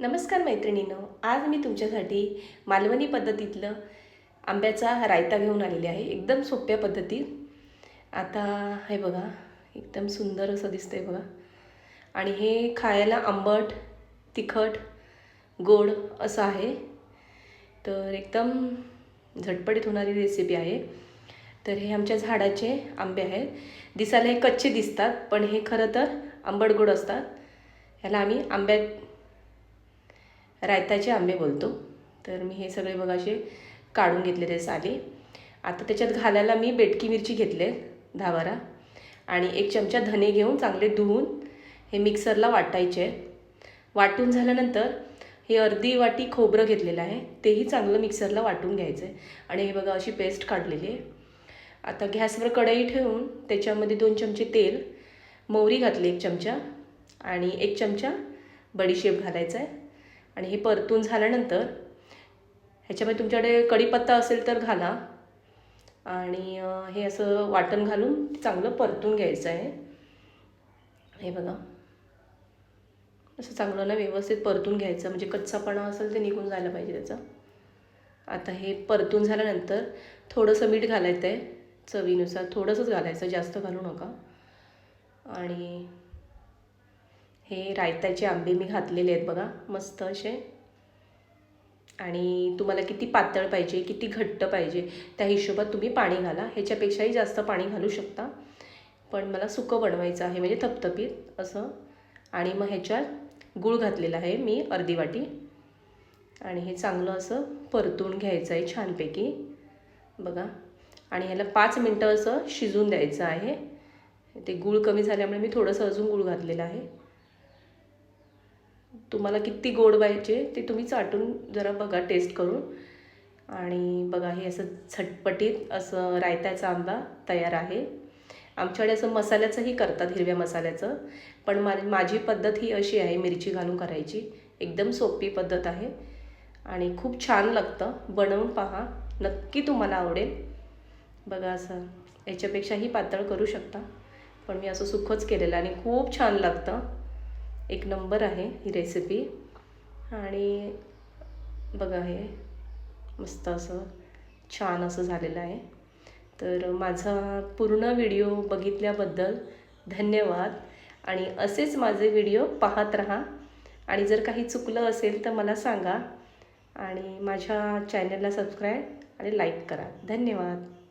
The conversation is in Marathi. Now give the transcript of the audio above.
नमस्कार मैत्रिणींनो आज मी तुमच्यासाठी मालवणी पद्धतीतलं आंब्याचा रायता घेऊन आलेले आहे. एकदम सोप्या पद्धतीत. आता हे बघा एकदम सुंदर असं दिसतंय बघा. आणि हे खायला आंबट तिखट गोड असं आहे. तर एकदम झटपटीत होणारी रेसिपी आहे. तर हे आमच्या झाडाचे आंबे आहेत. दिसायला हे कच्चे दिसतात पण हे खरं तर आंबट गोड असतात. ह्याला आम्ही आंब्यात रायताचे आंबे बोलतो. तर मी हे सगळे बघा असे काढून घेतलेले साले. आता त्याच्यात घालायला मी बेटकी मिरची घेतले दहा बारा. आणि एक चमचा धने घेऊन चांगले धुवून हे मिक्सरला वाटायचे वाटून झाल्यानंतर हे अर्धी वाटी खोबरं घेतलेलं आहे तेही चांगलं मिक्सरला वाटून घ्यायचं आहे. आणि हे बघा अशी पेस्ट काढलेली आहे. आता गॅसवर कढई ठेवून त्याच्यामध्ये दोन चमचे तेल मोहरी घातली एक चमचा आणि एक चमचा बडीशेप घालायचा आहे. आणि हे परतून झाल्यानंतर ह्याच्यामध्ये तुमच्याकडे कढीपत्ता असेल तर घाला. आणि हे असं वाटण घालून चांगलं परतून घ्यायचं आहे. हे बघा. असं चांगलं ना व्यवस्थित परतून घ्यायचं. म्हणजे कच्चापणा असेल ते निघून जायला पाहिजे त्याचा. आता हे परतून झाल्यानंतर थोडंसं मीठ घालायचं आहे चवीनुसार. थोडंसंच घालायचं जास्त घालू नका. आणि हे रायताचे आंबे मी घातलेले आहेत बघा मस्त असे. आणि तुम्हाला किती पातळ पाहिजे किती घट्ट पाहिजे त्या हिशोबात तुम्ही पाणी घाला. ह्याच्यापेक्षाही जास्त पाणी घालू शकता. पण मला सुकं बनवायचं आहे म्हणजे थपथपीत असं. आणि मग ह्याच्यात गूळ घातलेला आहे मी अर्धी वाटी. आणि हे चांगलं असं परतून घ्यायचं आहे छानपैकी. बघा. आणि ह्याला पाच मिनटं असं शिजून द्यायचं आहे. ते गूळ कमी झाल्यामुळे मी थोडंसं अजून गूळ घातलेलं आहे. तुम्हाला किती गोड पाहिजे ते तुम्ही चाटून जरा बघा टेस्ट करून. आणि बघा हे असं झटपटीत असं रायत्याचा आंबा तयार आहे. आमच्याकडे असं मसाल्याचंही करतात हिरव्या मसाल्याचं. पण मा माझी पद्धत ही अशी आहे मिरची घालून करायची. एकदम सोपी पद्धत आहे. आणि खूप छान लागतं. बनवून पहा. नक्की तुम्हाला आवडेल. बघा असं. याच्यापेक्षाही पातळ करू शकता. पण मी असं सुखच केलेलं आणि खूप छान लागतं. एक नंबर आहे ही रेसिपी आणि बघा हे मस्त असं छान असं झालेलं आहे. तर माझा पूर्ण व्हिडिओ बघितल्याबद्दल धन्यवाद. आणि असेच माझे व्हिडिओ पाहत राहा. आणि जर काही चुकलं असेल तर मला सांगा. आणि माझ्या चॅनलला सबस्क्राईब आणि लाईक करा. धन्यवाद.